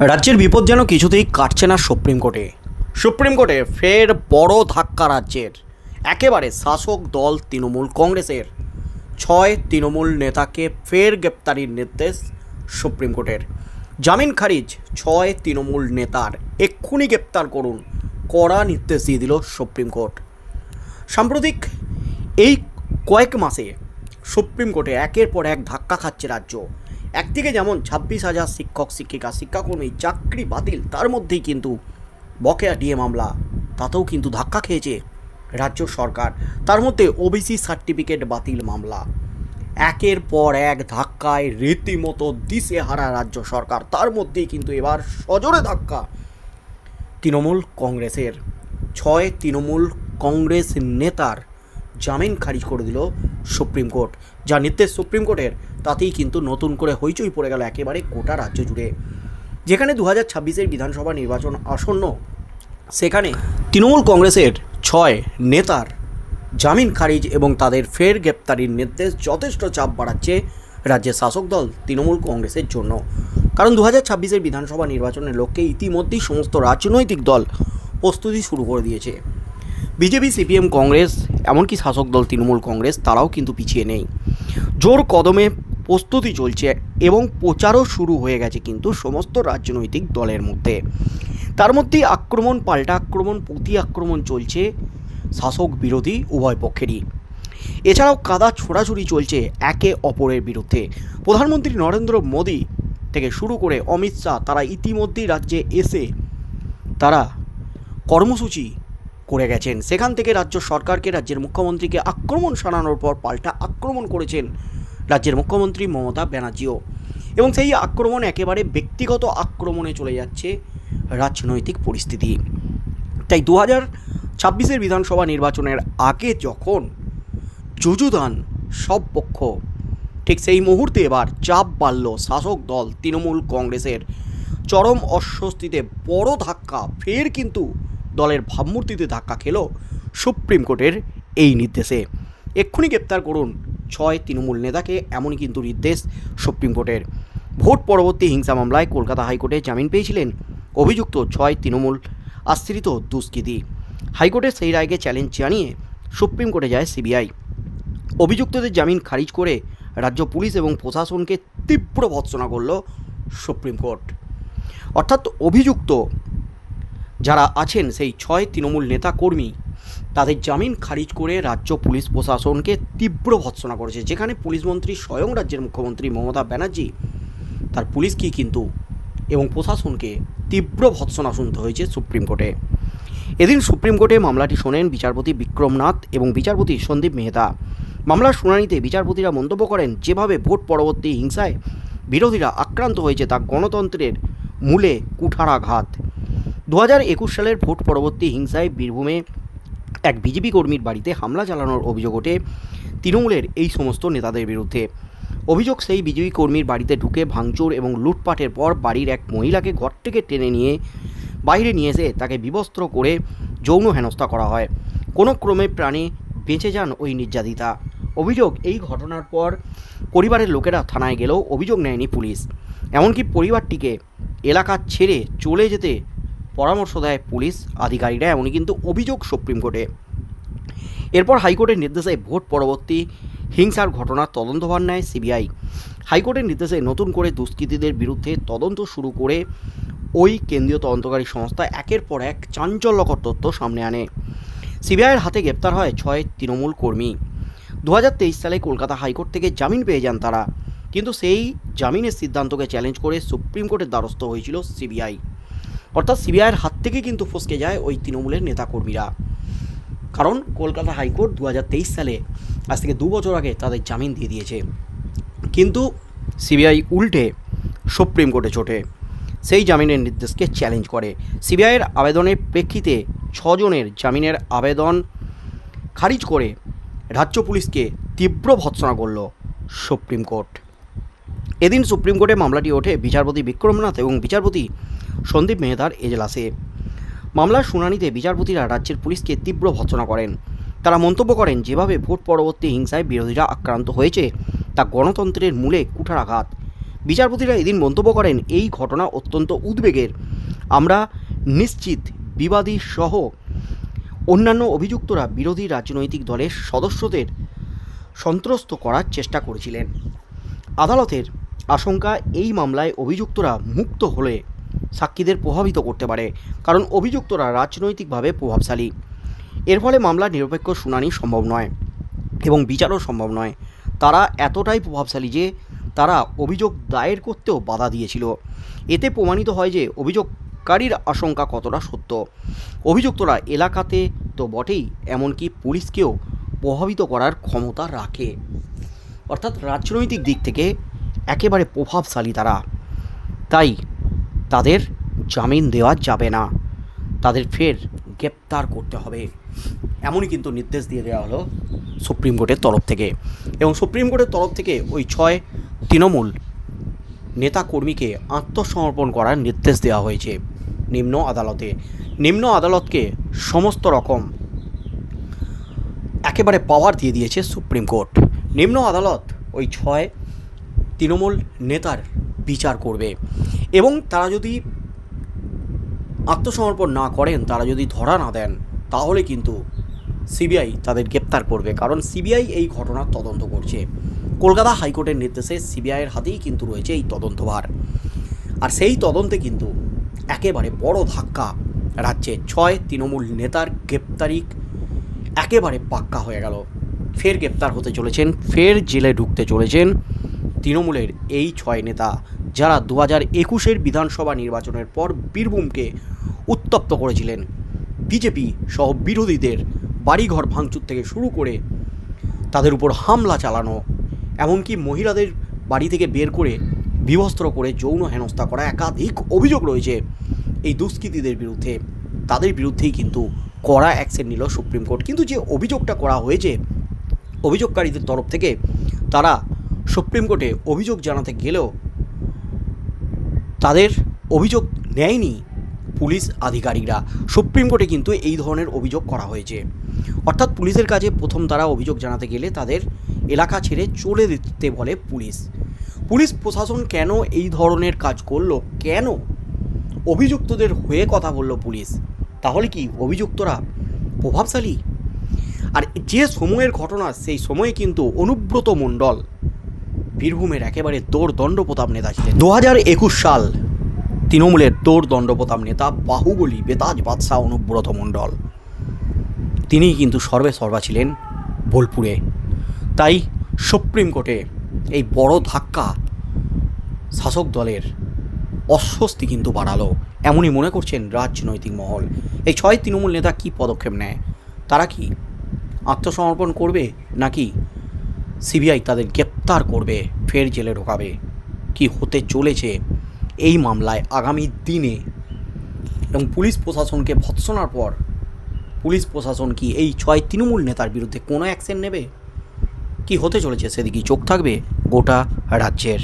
রাজ্যের বিপদ যেন কিছুতেই কাটছে না সুপ্রিম কোর্টে। সুপ্রিম কোর্টে ফের বড় ধাক্কা রাজ্যের। একেবারে শাসক দল তৃণমূল কংগ্রেসের। ছয় তৃণমূল নেতাকে ফের গ্রেপ্তারির নির্দেশ সুপ্রিম কোর্টের। জামিন খারিজ, ছয় তৃণমূল নেতার এক্ষুনি গ্রেপ্তার করুন, কড়া নির্দেশ দিয়ে দিল সুপ্রিম কোর্ট। সাম্প্রতিক এই কয়েক মাসে সুপ্রিম কোর্টে একের পর এক ধাক্কা খাচ্ছে রাজ্য। একদিকে যেমন ছাব্বিশ হাজার শিক্ষক, শিক্ষিকা, শিক্ষাকর্মী, চাকরি বাতিল, তার মধ্যেই কিন্তু বকেয়া ডিএ মামলা, তাতেও কিন্তু ধাক্কা খেয়েছে রাজ্য সরকার। তার মধ্যে ওবিসি সার্টিফিকেট বাতিল মামলা, একের পর এক ধাক্কায় রীতিমতো দিশে হারা রাজ্য সরকার। তার মধ্যেই কিন্তু এবার সজোরে ধাক্কা তৃণমূল কংগ্রেসের। ছয় তৃণমূল কংগ্রেস নেতার জামিন খারিজ করে দিল সুপ্রিম কোর্ট। যা নির্দেশ সুপ্রিম কোর্টের, তাতেই কিন্তু নতুন করে হইচই পড়ে গেল একেবারে গোটা রাজ্য জুড়ে। যেখানে দু হাজার ছাব্বিশের বিধানসভা নির্বাচন আসন্ন, সেখানে তৃণমূল কংগ্রেসের ছয় নেতার জামিন খারিজ এবং তাদের ফের গ্রেপ্তারির নির্দেশ যথেষ্ট চাপ বাড়াচ্ছে রাজ্যের শাসক দল তৃণমূল কংগ্রেসের জন্য। কারণ দু হাজার ছাব্বিশের বিধানসভা নির্বাচনের লক্ষ্যে ইতিমধ্যেই সমস্ত রাজনৈতিক দল প্রস্তুতি শুরু করে দিয়েছে। বিজেপি, সিপিএম, কংগ্রেস এমনকি শাসক দল তৃণমূল কংগ্রেস তারাও কিন্তু পিছিয়ে নেই। জোর কদমে প্রস্তুতি চলছে এবং প্রচারও শুরু হয়ে গেছে কিন্তু সমস্ত রাজনৈতিক দলের মধ্যে। তার মধ্যেই আক্রমণ, পাল্টা আক্রমণ প্রতি আক্রমণ চলছে শাসক বিরোধী উভয় পক্ষেরই। এছাড়াও কাদা ছোড়াছুড়ি চলছে একে অপরের বিরুদ্ধে। প্রধানমন্ত্রী নরেন্দ্র মোদী থেকে শুরু করে অমিত শাহ, তারা ইতিমধ্যেই রাজ্যে এসে তারা কর্মসূচি করে গেছেন। সেখান থেকে রাজ্য সরকারকে, রাজ্যের মুখ্যমন্ত্রীকে আক্রমণ শানানোর পর পাল্টা আক্রমণ করেছেন রাজ্যের মুখ্যমন্ত্রী মমতা ব্যানার্জিও। এবং সেই আক্রমণ একেবারে ব্যক্তিগত আক্রমণে চলে যাচ্ছে রাজনৈতিক পরিস্থিতি। তাই দু হাজার ছাব্বিশের বিধানসভা নির্বাচনের আগে যখন যুযুদান সব পক্ষ, ঠিক সেই মুহূর্তে এবার চাপ বাড়ল শাসক দল তৃণমূল কংগ্রেসের। চরম অস্বস্তিতে বড় ধাক্কা, ফের কিন্তু দলের ভাবমূর্তিতে ধাক্কা খেল সুপ্রিম কোর্টের এই নির্দেশে। এক্ষুনি গ্রেপ্তার করুন ছয় তৃণমূল নেতাকে, এমনই কিন্তু নির্দেশ সুপ্রিম কোর্টের। ভোট পরবর্তী হিংসা মামলায় কলকাতা হাইকোর্টে জামিন পেয়েছিলেন অভিযুক্ত ছয় তৃণমূল আশ্রিত দুষ্কৃতী। হাইকোর্টের সেই রায়কে চ্যালেঞ্জ জানিয়ে সুপ্রিম কোর্টে যায় সিবিআই। অভিযুক্তদের জামিন খারিজ করে রাজ্য পুলিশ এবং প্রশাসনকে তীব্র ভৎসনা করল সুপ্রিম কোর্ট। অর্থাৎ অভিযুক্ত যারা আছেন সেই ছয় তৃণমূল নেতা কর্মী তাদের জামিন খারিজ করে রাজ্য পুলিশ প্রশাসনকে তীব্র ভৎসনা করেছে, যেখানে পুলিশ মন্ত্রী স্বয়ং রাজ্যের মুখ্যমন্ত্রী মমতা ব্যানার্জি, তার পুলিশকেই কিন্তু এবং প্রশাসনকে তীব্র ভৎসনা শুনতে হয়েছে সুপ্রিম কোর্টে। এদিন সুপ্রিম কোর্টে মামলাটি শোনেন বিচারপতি বিক্রমনাথ এবং বিচারপতি সন্দীপ মেহতা। মামলার শুনানিতে বিচারপতিরা মন্তব্য করেন, যেভাবে ভোট পরবর্তী হিংসায় বিরোধীরা আক্রান্ত হয়েছে তা গণতন্ত্রের মূলে কুঠারাঘাত। দু হাজার একুশ সালের ভোট পরবর্তী হিংসায় বীরভূমে এক বিজেপি কর্মীর বাড়িতে হামলা চালানোর অভিযোগ ওঠে তৃণমূলের এই সমস্ত নেতাদের বিরুদ্ধে। অভিযোগ সেই বিজেপি কর্মীর বাড়িতে ঢুকে ভাঙচুর এবং লুটপাটের পর বাড়ির এক মহিলাকে ঘর থেকে টেনে নিয়ে বাইরে নিয়ে এসে তাকে বিবস্ত্র করে যৌন হেনস্থা করা হয়। কোনো ক্রমে প্রাণে বেঁচে যান ওই নির্যাতিতা। অভিযোগ এই ঘটনার পর পরিবারের লোকেরা থানায় গেলেও অভিযোগ নেয়নি পুলিশ। এমনকি পরিবারটিকে এলাকা ছেড়ে চলে যেতে পরামর্শ দেয় পুলিশ আধিকারিকরা, এমনই কিন্তু অভিযোগ সুপ্রিম কোর্টে। এরপর হাইকোর্টের নির্দেশে ভোট পরবর্তী হিংসার ঘটনার তদন্তভার নেয় সিবিআই। হাইকোর্টের নির্দেশে নতুন করে দুষ্কৃতীদের বিরুদ্ধে তদন্ত শুরু করে ওই কেন্দ্রীয় তদন্তকারী সংস্থা একের পর এক চাঞ্চল্যকর তথ্য সামনে আনে। সিবিআইয়ের হাতে গ্রেপ্তার হয় ছয় তৃণমূল কর্মী। দু হাজার তেইশ সালে কলকাতা হাইকোর্ট থেকে জামিন পেয়ে যান তারা, কিন্তু সেই জামিনের সিদ্ধান্তকে চ্যালেঞ্জ করে সুপ্রিম কোর্টের দ্বারস্থ হয়েছিল সিবিআই। অর্থাৎ সিবিআইয়ের হাত থেকে কিন্তু ফসকে যায় ওই তৃণমূলের নেতাকর্মীরা। কারণ কলকাতা হাইকোর্ট দু হাজার তেইশ সালে আজ থেকে দু বছর আগে তাদের জামিন দিয়ে দিয়েছে। কিন্তু সিবিআই উল্টে সুপ্রিম কোর্টে ছোটে সেই জামিনের নির্দেশকে চ্যালেঞ্জ করে। সিবিআইয়ের আবেদনের প্রেক্ষিতে ছজনের জামিনের আবেদন খারিজ করে রাজ্য পুলিশকে তীব্র ভৎসনা করল সুপ্রিম কোর্ট। এদিন সুপ্রিম কোর্টে মামলাটি ওঠে বিচারপতি বিক্রমনাথ এবং বিচারপতি সন্দীপ মেহতার এজলাসে মামলার শুনানিতে বিচারপতিরা রাজ্যের পুলিশকে তীব্র ভৎসনা করেন। তারা মন্তব্য করেন, যেভাবে ভোট পরবর্তী হিংসায় বিরোধীরা আক্রান্ত হয়েছে, তা গণতন্ত্রের মূলে কুঠারাঘাত বিচারপতিরা এদিন মন্তব্য করেন, এই ঘটনা অত্যন্ত উদ্বেগের। আমরা নিশ্চিত বিবাদী সহ অন্যান্য অভিযুক্তরা বিরোধী রাজনৈতিক দলের সদস্যদের সন্ত্রস্ত করার চেষ্টা করেছিলেন। আদালতের আশঙ্কা, এই মামলায় অভিযুক্তরা মুক্ত হলে সাক্ষীদের প্রভাবিত করতে পারে, কারণ অভিযুক্তরা রাজনৈতিকভাবে প্রভাবশালী। এর ফলে মামলার নিরপেক্ষ শুনানি সম্ভব নয় এবং বিচারও সম্ভব নয়। তারা এতটাই প্রভাবশালী যে তারা অভিযোগ দায়ের করতেও বাধা দিয়েছিল। এতে প্রমাণিত হয় যে অভিযোগকারীর আশঙ্কা কতটা সত্য। অভিযুক্তরা এলাকাতে তো বটেই, এমনকি পুলিশকেও প্রভাবিত করার ক্ষমতা রাখে। অর্থাৎ রাজনৈতিক দিক থেকে একেবারে প্রভাবশালী তারা। তাই তাদের জামিন দেওয়া যাবে না। তাদের ফের গ্রেপ্তার করতে হবে। এমনই কিন্তু নির্দেশ দিয়ে দেওয়া হলো সুপ্রিম কোর্টের তরফ থেকে। এবং সুপ্রিম কোর্টের তরফ থেকে ওই ছয় তৃণমূল নেতাকর্মীকে আত্মসমর্পণ করার নির্দেশ দেওয়া হয়েছে নিম্ন আদালতে। নিম্ন আদালতকে সমস্ত রকম একেবারে পাওয়ার দিয়ে দিয়েছে সুপ্রিম কোর্ট। নিম্ন আদালত ওই ছয় তৃণমূল নেতার বিচার করবে। এবং তারা যদি আত্মসমর্পণ না করেন, তারা যদি ধরা না দেন, তাহলে কিন্তু সিবিআই তাদের গ্রেপ্তার করবে। কারণ সিবিআই এই ঘটনার তদন্ত করছে। কলকাতা হাইকোর্টের নির্দেশে সিবিআইয়ের হাতেই কিন্তু রয়েছে এই তদন্তভার। আর সেই তদন্তে কিন্তু একেবারে বড় ধাক্কা রাজ্যে ছয় তৃণমূল নেতার গ্রেপ্তারিক একেবারে পাক্কা হয়ে গেল। ফের গ্রেপ্তার হতে চলেছেন, ফের জেলে ঢুকতে চলেছেন তৃণমূলের এই ছয় নেতা। যারা দু হাজার একুশের বিধানসভা নির্বাচনের পর বীরভূমকে উত্তপ্ত করেছিলেন। বিজেপি সহ বিরোধীদের বাড়িঘর ভাঙচুর থেকে শুরু করে তাদের উপর হামলা চালানো, এমনকি মহিলাদের বাড়ি থেকে বের করে বিভস্ত্র করে যৌন হেনস্থা করা একাধিক অভিযোগ রয়েছে এই দুষ্কৃতীদের বিরুদ্ধে। তাদের বিরুদ্ধেই কিন্তু কড়া অ্যাকশন নিল সুপ্রিম কোর্ট। কিন্তু যে অভিযোগটা করা হয়েছে, অভিযোগকারীদের তরফ থেকে তারা সুপ্রিম কোর্টে অভিযোগ জানাতে গেলেও তাদের অভিযোগ নেয়নি পুলিশ আধিকারিকরা। সুপ্রিম কোর্টে কিন্তু এই ধরনের অভিযোগ করা হয়েছে। অর্থাৎ পুলিশের কাছে প্রথম তারা অভিযোগ জানাতে গেলে তাদের এলাকা ছেড়ে চলে দিতে বলে পুলিশ। পুলিশ প্রশাসন কেন এই ধরনের কাজ করল? কেন অভিযুক্তদের হয়ে কথা বলল পুলিশ? তাহলে কি অভিযুক্তরা প্রভাবশালী? আর যে সময়ের ঘটনা, সেই সময়ে কিন্তু অনুব্রত মণ্ডল বীরভূমের একেবারে দৌড় দণ্ডপ্রতাপ নেতা ছিলেন। দু হাজার একুশ সাল তৃণমূলের দৌড় দণ্ডপ্রতাপ নেতা বাহুবলী বেতাজ বাদশাহ অনুব্রত মণ্ডল। তিনিই কিন্তু সর্বে সর্বা ছিলেন বোলপুরে। তাই সুপ্রিম কোর্টে এই বড় ধাক্কা শাসক দলের অস্বস্তি কিন্তু বাড়ালো। এমনই মনে করছেন রাজনৈতিক মহল। এই ছয় তৃণমূল নেতা কি পদক্ষেপ নেয়? তারা কি আত্মসমর্পণ করবে নাকি সিবিআই তাদের গ্রেপ্তার করবে, ফের জেলে ঢোকাবে। কি হতে চলেছে এই মামলায় আগামী দিনে? এবং পুলিশ প্রশাসনকে ভৎসনার পর, পুলিশ প্রশাসন কি এই ছয় তৃণমূল নেতার বিরুদ্ধে কোনো অ্যাকশন নেবে? কি হতে চলেছে সেদিকেই চোখ থাকবে গোটা রাজ্যের।